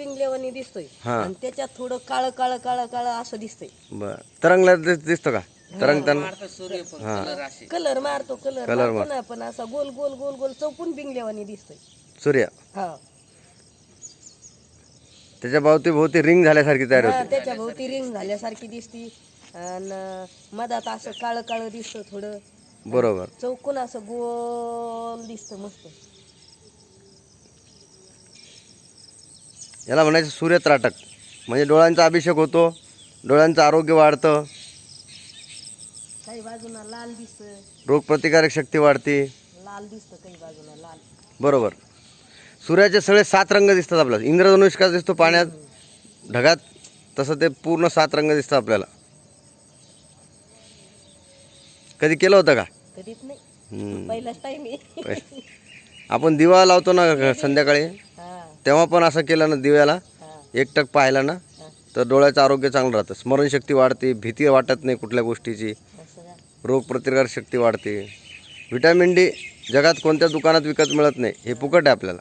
बिंगल्यावानी दिसतोय. हा. आणि त्याच्यात थोडं काळ काळ काळ काळ असं दिसतंय. बर. तरंगला दिस- दिसतो का? तरंगताना? कलर मारतो कलर मारतो ना पण असा गोल गोल गोल गोल चौकून बिंगल्यावानी दिसतोय. सूर्य? हा. त्याच्या भोवती भोवती रिंग झाल्यासारखी तयार हा, होते. त्याच्या भोवती रिंग झाल्यासारखी दिसती. आणि मधात असं काळ काळ दिसतं थोडं. बरोबर. चौकून असं गोल दिसतं मस्त. याला म्हणायचं सूर्य त्राटक म्हणजे डोळ्यांचा अभिषेक होतो डोळ्यांचं आरोग्य वाढतं. काही बाजूना लाल दिसत रोगप्रतिकारक शक्ती वाढते. लाल दिसतं काही बाजूला लाल. बरोबर. सूर्याचे सगळे सात रंग दिसतात आपल्याला. इंद्रधनुष का दिसतो पाण्यात. ढगात तसं ते पूर्ण सात रंग दिसतं आपल्याला. कधी केलं होतं का? कधीच नाही. हम्म. पहिलाच टाइम आहे. पै- आपण दिवा लावतो ना संध्याकाळी? तेव्हा पण असं केलं ना दिव्याला. एकटक पाहिला ना तर डोळ्याचं आरोग्य चांगलं राहतं. स्मरणशक्ती वाढते भीती वाटत नाही कुठल्या गोष्टीची. रोगप्रतिकार शक्ती वाढते. व्हिटॅमिन डी जगात कोणत्या दुकानात विकत मिळत नाही हे फुकट आहे आपल्याला.